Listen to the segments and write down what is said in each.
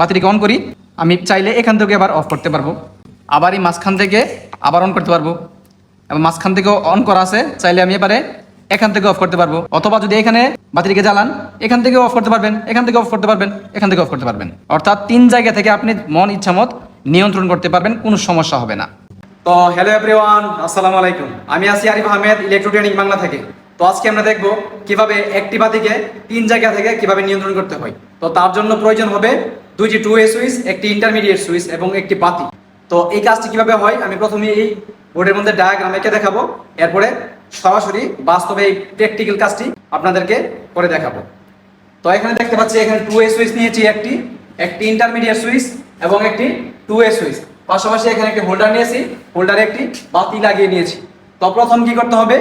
বাতিটিকে on করি? আমি চাইলে এখান থেকে আবার অফ করতে পারব। আবার এই মাঝখান থেকে আবার অন করতে পারব। এবং মাঝখান থেকেও অন করা আছে, চাইলে আমি এবারে এখান থেকে অফ করতে পারব। অথবা যদি এখানে বাতিটিকে জ্বালান, এখান থেকে অফ করতে পারবেন, এখান থেকে অফ করতে পারবেন, এখান থেকে অফ করতে পারবেন। অর্থাৎ তিন জায়গা থেকে আপনি মন ইচ্ছামত নিয়ন্ত্রণ করতে পারবেন, কোনো সমস্যা হবে না। তো হ্যালো এভরিওয়ান আসসালামু আলাইকুম। আমি আছি আরিফ আহমেদ ইলেকট্রোটেনিক বাংলা থেকে। তো আজকে আমরা দেখব কীভাবে একটি বাতিকে তিন জায়গা থেকে কীভাবে নিয়ন্ত্রণ করতে হয়। তো তার জন্য প্রয়োজন হবে দুইটি টু এ সুইচ একটি ইন্টারমিডিয়েট সুইচ এবং একটি বাতি। তো এই কাজটি কীভাবে হয়? আমি প্রথমে এই বোর্ডের মধ্যে ডায়াগ্রাম এঁকে দেখাবো। এরপরে সরাসরি বাস্তবে এই প্র্যাকটিক্যাল কাজটি আপনাদেরকে করে দেখাবো। তো এখানে দেখতে পাচ্ছি এখানে টু এ সুইচ নিয়েছি একটি একটি ইন্টারমিডিয়েট সুইচ এবং একটি টু এ সুইচ পাশাপাশি এখানে একটি হোল্ডার নিয়েছি হোল্ডারে একটি বাতি লাগিয়ে নিয়েছি। তো প্রথম কি করতে হবে?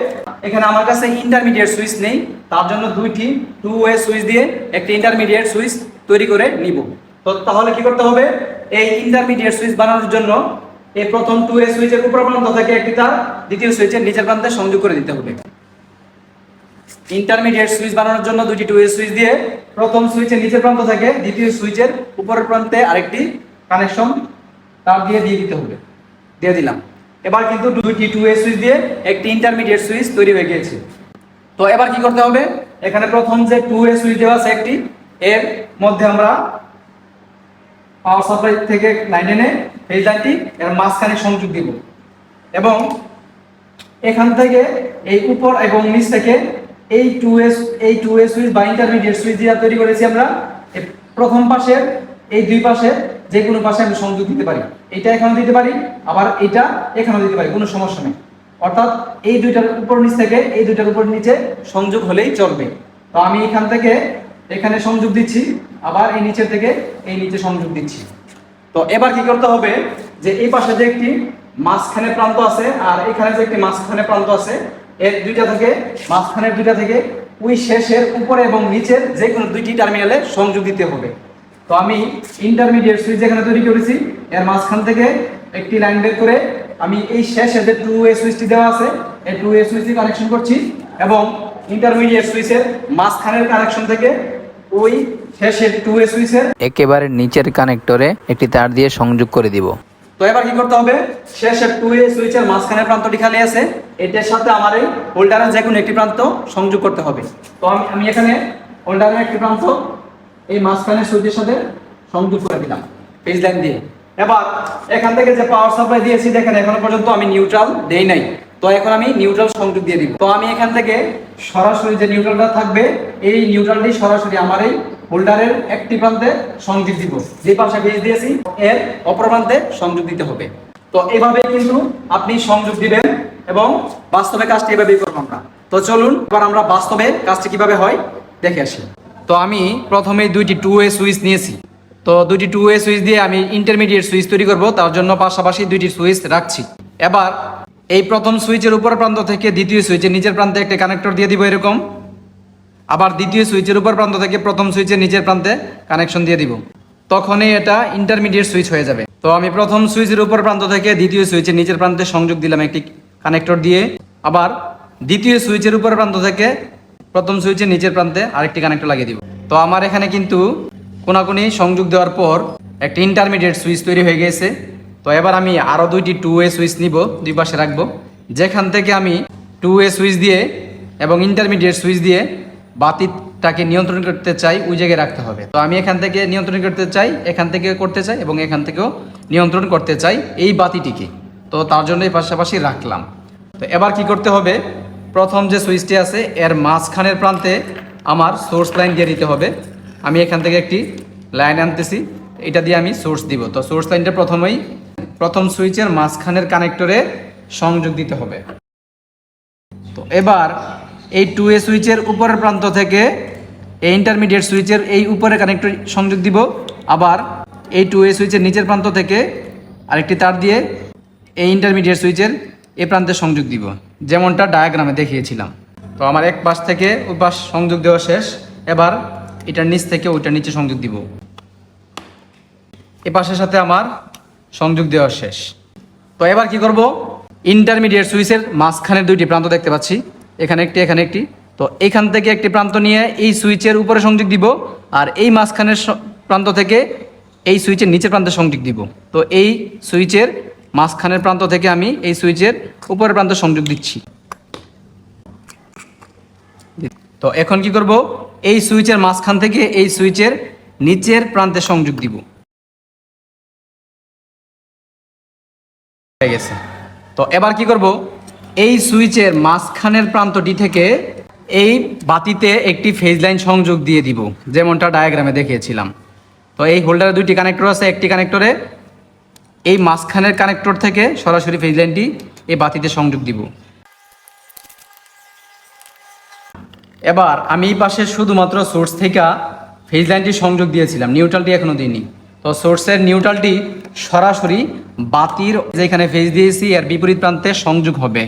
এখানে আমার কাছে ইন্টারমিডিয়েট সুইচ নেই, তার জন্য দুইটি টু এ সুইচ দিয়ে একটি ইন্টারমিডিয়েট সুইচ তৈরি করে নিব। তো তাহলে কি করতে হবে? এই ইন্টারমিডিয়েট সুইচ বানানোর জন্য এই প্রথম টু এ সুইচের উপর প্রান্ত থেকে একটি তার দ্বিতীয় সুইচের নিচের প্রান্তে সংযোগ করে দিতে হবে। ইন্টারমিডিয়েট সুইচ বানানোর জন্য দুটি টু এ সুইচ দিয়ে প্রথম সুইচের নিচের প্রান্ত থেকে দ্বিতীয় সুইচের উপরের প্রান্তে আরেকটি কানেকশন তার দিয়ে দিয়ে দিতে হবে। দিয়ে দিলাম। এবার কিন্তু দুইটি টু এ সুইচ দিয়ে একটি ইন্টারমিডিয়েট সুইচ তৈরি হয়ে গিয়েছে। তো এবার কি করতে হবে? এখানে প্রথম যে টু এ সুইচ দেওয়া আছে একটি, এর মধ্যে আমরা পাওয়ার সাপ্লাই থেকে লাইন এনে এই লাইনটি এর মাঝখানে সংযোগ দিব। এবং এখান থেকে এই উপর এবং নিচ থেকে এই টু এস এই টু এস সুইচ বা ইন্টারমিডিয়েট সুইচ যেটা তৈরি করেছি আমরা প্রথম পাশের, এই দুই পাশে যে কোনো পাশে আমি সংযোগ দিতে পারি। এটা এখানে দিতে পারি, আবার এটা এখানেও দিতে পারি, কোনো সমস্যা নেই। অর্থাৎ এই দুইটার উপর নিচ থেকে এই দুইটার উপর নিচে সংযোগ হলেই চলবে। তো আমি এখান থেকে এখানে সংযোগ দিচ্ছি, আবার এই নিচে থেকে এই নিচে সংযোগ দিচ্ছি। তো এবার কি করতে হবে যে এই পাশে যে একটি মাঝখানে প্রান্ত আছে আর এখানে যে একটি মাঝখানে প্রান্ত আছে, এর দুইটা থেকে, মাঝখানের দুইটা থেকে ওই শেষের উপরে এবং নিচের যে কোনো দুইটি টার্মিনালে সংযোগ দিতে হবে। তো আমি ইন্টারমিডিয়েট সুইচ যেখানে তৈরি করেছি, এর মাঝখান থেকে একটি লাইন বের করে আমি এই শেষে যে টু এ সুইচটি দেওয়া আছে, এই টু এ সুইচটি কানেকশন করছি এবং ইন্টারমিডিয়েট সুইচের মাঝখানের কানেকশন থেকে ওই শেষের টু এ সুইচের একেবারে নিচের কানেক্টরে একটি তার দিয়ে সংযোগ করে দিব। তো এবার কি করতে হবে? শেষের টু এ সুইচের মাঝখানে প্রান্তটি খালি আছে। এটার সাথে আমার এই হোল্ডারের যে কোনো একটি প্রান্ত সংযোগ করতে হবে। তো আমি আমি এখানে হোল্ডারের একটি প্রান্ত এই মাঝখানে সুইচের সাথে সংযোগ করে দিলাম পেজ লাইন দিয়ে। এবার এখান থেকে যে পাওয়ার সাপ্লাই দিয়েছি দেখেন এখনও পর্যন্ত আমি নিউট্রাল দেই নাই। তো এখন আমি নিউট্রাল সংযোগ দিয়ে দিব। তো আমি এখান থেকে সরাসরি যে নিউট্রালটা থাকবে, এই নিউট্রালটি সরাসরি আমার এই হোল্ডারের একটি প্রান্তে সংযোগ দিব। যে পাশে পেজ দিয়েছি, এর অপর প্রান্তে সংযোগ দিতে হবে। তো এভাবে কিন্তু আপনি সংযোগ দিবেন এবং বাস্তবে কাজটি এভাবেই করব আমরা। তো চলুন, এবার আমরা বাস্তবে কাজটি কীভাবে হয় দেখে আসি। তো আমি প্রথমে দুইটি টু এ সুইচ নিয়েছি। তো দুইটি টু এ সুইচ দিয়ে আমি ইন্টারমিডিয়েট সুইচ তৈরি করব, তার জন্য পাশাপাশি দুইটি সুইচ রাখছি। এবার এই প্রথম সুইচের উপর প্রান্ত থেকে দ্বিতীয় সুইচের নিচের প্রান্তে একটা কানেক্টর দিয়ে দিব এরকম। আবার দ্বিতীয় সুইচের উপর প্রান্ত থেকে প্রথম সুইচের নিচের প্রান্তে কানেকশন দিয়ে দিব। তখনই এটা ইন্টারমিডিয়েট সুইচ হয়ে যাবে। তো আমি প্রথম সুইচের উপর প্রান্ত থেকে দ্বিতীয় সুইচের নিচের প্রান্তে সংযোগ দিলাম একটি কানেক্টর দিয়ে। আবার দ্বিতীয় সুইচের উপর প্রান্ত থেকে প্রথম সুইচের নিচের প্রান্তে আরেকটি কানেক্টর লাগিয়ে দিব। তো আমার এখানে কিন্তু কোনাকুনি সংযোগ দেওয়ার পর একটি ইন্টারমিডিয়েট সুইচ তৈরি হয়ে গেছে। তো এবার আমি আরও দুইটি টু এ সুইচ নিব, দুই পাশে রাখব। যেখান থেকে আমি টু এ সুইচ দিয়ে এবং ইন্টারমিডিয়েট সুইচ দিয়ে বাতিটাকে নিয়ন্ত্রণ করতে চাই, ওই জায়গায় রাখতে হবে। তো আমি এখান থেকে নিয়ন্ত্রণ করতে চাই, এখান থেকে করতে চাই এবং এখান থেকেও নিয়ন্ত্রণ করতে চাই এই বাতিটিকে। তো তার জন্য এই পাশাপাশি রাখলাম। তো এবার কি করতে হবে? প্রথম যে সুইচটি আছে, এর মাঝখানের প্রান্তে আমার সোর্স লাইন দিয়ে দিতে হবে। আমি এখান থেকে একটি লাইন আনতেছি, এটা দিয়ে আমি সোর্স দিব। তো সোর্স লাইনটা প্রথমেই প্রথম সুইচের মাঝখানের কানেক্টরে সংযোগ দিতে হবে। তো এবার এই টু এ সুইচের উপরের প্রান্ত থেকে এই ইন্টারমিডিয়েট সুইচের এই উপরে কানেক্টর সংযোগ দিব। আবার এই টু এ সুইচের নিচের প্রান্ত থেকে আরেকটি তার দিয়ে এই ইন্টারমিডিয়েট সুইচের এ প্রান্তে সংযোগ দিব। যেমনটা ডায়াগ্রামে দেখিয়েছিলাম। তো আমার এক পাশ থেকে ওই পাশ সংযোগ দেওয়া শেষ। এবার এটার নিচ থেকে ওইটার নিচে সংযোগ দিব। এ পাশের সাথে আমার সংযোগ দেওয়া শেষ। তো এবার কি করব? ইন্টারমিডিয়েট সুইচের মাঝখানের দুইটি প্রান্ত দেখতে পাচ্ছি। এখানে একটি এখানে একটি। তো এখান থেকে একটি প্রান্ত নিয়ে এই সুইচের উপরে সংযোগ দিব আর এই মাঝখানের প্রান্ত থেকে এই সুইচের নিচের প্রান্তে সংযোগ দিব। তো এই সুইচের মাঝখানের প্রান্ত থেকে আমি এই সুইচের উপরের প্রান্ত সংযোগ দিচ্ছি। তো এখন কি করব? এই সুইচের মাঝখান থেকে এই সুইচের নিচের প্রান্তে সংযোগ দিব। হয়ে গেছে। তো এবার কি করব? এই সুইচের মাঝখানের প্রান্তটি থেকে এই বাতিতে একটি ফেজ লাইন সংযোগ দিয়ে দিব, যেমনটা ডায়াগ্রামে দেখিয়েছিলাম। তো এই হোল্ডারে দুইটি কানেক্টর আছে, একটি কানেক্টরে এই মাঝখানের কানেক্টর থেকে সরাসরি ফেজ লাইনটি এই বাতিতে সংযোগ দিব। এবার আমি এই পাশে শুধুমাত্র সোর্স থেকে ফেজ লাইনটি সংযোগ দিয়েছিলাম নিউট্রালটি এখনও দিইনি। তো সোর্সের নিউট্রালটি সরাসরি বাতির যেখানে ফেজ দিয়েছি, এর বিপরীত প্রান্তে সংযোগ হবে।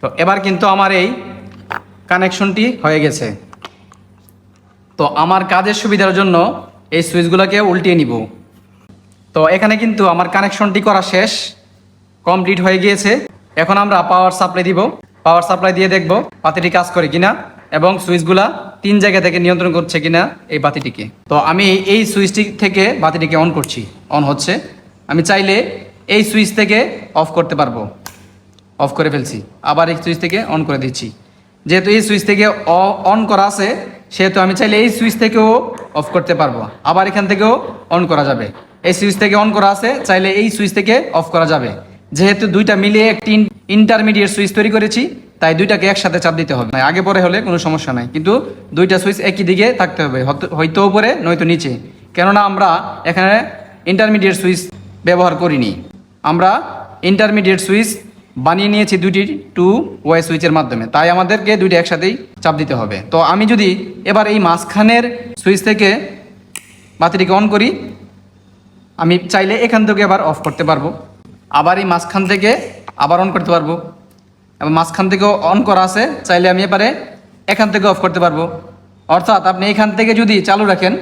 তো এবার কিন্তু আমার এই কানেকশনটি হয়ে গেছে। তো আমার কাজের সুবিধার জন্য এই সুইচগুলোকে উল্টিয়ে নিব। তো এখানে কিন্তু আমার কানেকশনটি করা শেষ, কমপ্লিট হয়ে গিয়েছে। এখন আমরা পাওয়ার সাপ্লাই দিব। পাওয়ার সাপ্লাই দিয়ে দেখব বাতিটি কাজ করে কিনা এবং সুইচগুলা তিন জায়গা থেকে নিয়ন্ত্রণ করছে কিনা এই বাতিটিকে। তো আমি এই সুইচটি থেকে বাতিটিকে অন করছি। অন হচ্ছে। আমি চাইলে এই সুইচ থেকে অফ করতে পারব। অফ করে ফেলছি। আবার এই সুইচ থেকে অন করে দিচ্ছি। যেহেতু এই সুইচ থেকে অন করা আছে, সেহেতু আমি চাইলে এই সুইচ থেকেও অফ করতে পারব। আবার এখান থেকেও অন করা যাবে। এই সুইচ থেকে অন করা আছে, চাইলে এই সুইচ থেকে অফ করা যাবে। যেহেতু দুইটা মিলিয়ে একটি ইন্টারমিডিয়েট সুইচ তৈরি করেছি তাই দুইটাকে একসাথে চাপ দিতে হবে। আগে পরে হলে কোনো সমস্যা নাই। কিন্তু দুইটা সুইচ একই দিকে থাকতে হবে। হয়তো- উপরে, নয়তো নিচে। কেননা আমরা এখানে ইন্টারমিডিয়েট সুইচ ব্যবহার করিনি। আমরা ইন্টারমিডিয়েট সুইচ বানিয়ে নিয়েছি দুটি টু ওয়াই সুইচের মাধ্যমে। তাই আমাদেরকে দুইটা একসাথেই চাপ দিতে হবে। তো আমি যদি এবার এই মাঝখানের সুইচ থেকে বাতিটিকে অন করি, আমি চাইলে এখান থেকে আবার অফ করতে পারব। আবার এই মাঝখান থেকে আবার অন করতে পারব। এবং মাঝখান থেকেও অন করা আছে চাইলে আমি এবারে এখান থেকে অফ করতে পারব অর্থাৎ আপনি এখান থেকে যদি চালু রাখেন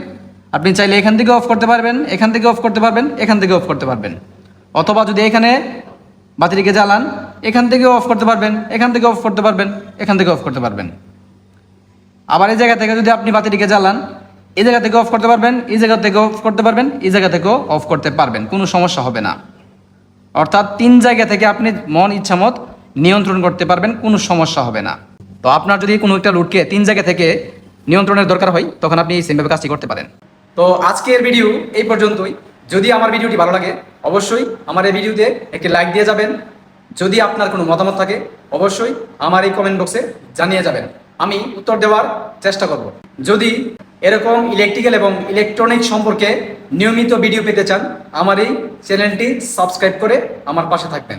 আপনি চাইলে এখান থেকে অফ করতে পারবেন এখান থেকে অফ করতে পারবেন এখান থেকে অফ করতে পারবেন অথবা যদি এখানে বাতিটিকে জ্বালান এখান থেকে অফ করতে পারবেন এখান থেকে অফ করতে পারবেন এখান থেকে অফ করতে পারবেন আবার এই জায়গা থেকে যদি আপনি বাতিটিকে জ্বালান এই জায়গা থেকে অফ করতে পারবেন এই জায়গা থেকে অফ করতে পারবেন এই জায়গা থেকেও অফ করতে পারবেন কোনো সমস্যা হবে না অর্থাৎ তিন জায়গা থেকে আপনি মন ইচ্ছামত নিয়ন্ত্রণ করতে পারবেন, কোনো সমস্যা হবে না। তো আপনার যদি কোনো একটা লুটকে তিন জায়গা থেকে নিয়ন্ত্রণের দরকার হয়, তখন আপনি এই সেমভাবে কাজটি করতে পারেন। তো আজকের ভিডিও এই পর্যন্তই। যদি আমার ভিডিওটি ভালো লাগে, অবশ্যই আমার এই ভিডিওতে একটি লাইক দিয়ে যাবেন। যদি আপনার কোনো মতামত থাকে, অবশ্যই আমার এই কমেন্ট বক্সে জানিয়ে যাবেন। আমি উত্তর দেওয়ার চেষ্টা করব। যদি এরকম ইলেকট্রিক্যাল এবং ইলেকট্রনিক সম্পর্কে নিয়মিত ভিডিও পেতে চান, আমার এই চ্যানেলটি সাবস্ক্রাইব করে আমার পাশে থাকবেন।